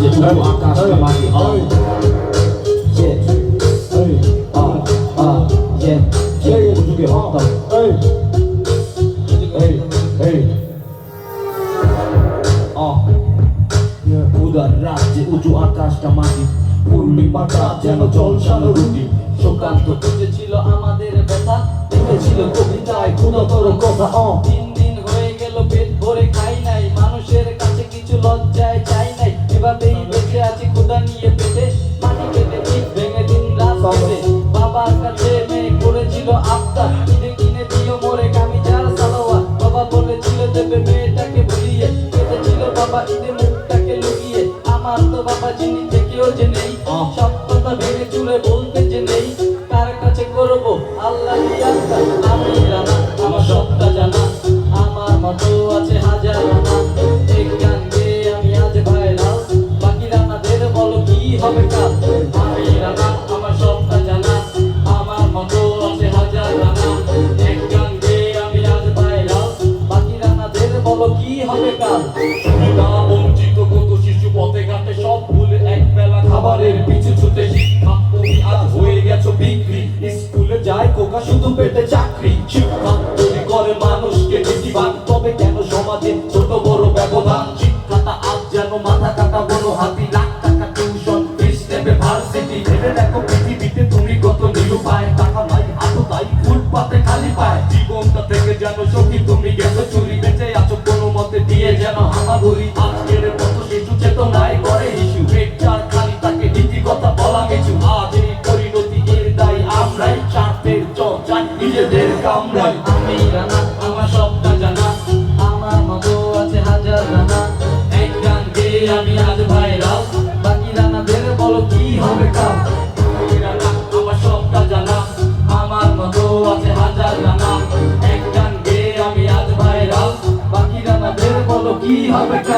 যে শুধু আকাশ মাটি হয় উদার রাজ্যে উঁচু আকাশটা মাটি পূর্ণি পাতা যেন জলসালো রুটি। শোকান্ত খুঁজেছিল আমাদের ব্যথা লিখেছিল কবিতায় ক্ষুণতর কথা। অ people up পথে ঘাটে সব ভুলে এক বেলা খাবারের পিছু ছুটে হয়ে গেছো বিক্রি। স্কুলে যায় কোকা, শুধু পেটে চা বলি আজকের মতো শিশু চেতনায় করে ইস্যু খালি তাকে কথা বলা কিছু। আজ এই পরিণতি এর দায় আমরাই, স্বার্থের চর্চায় নিজেদের Oh my God.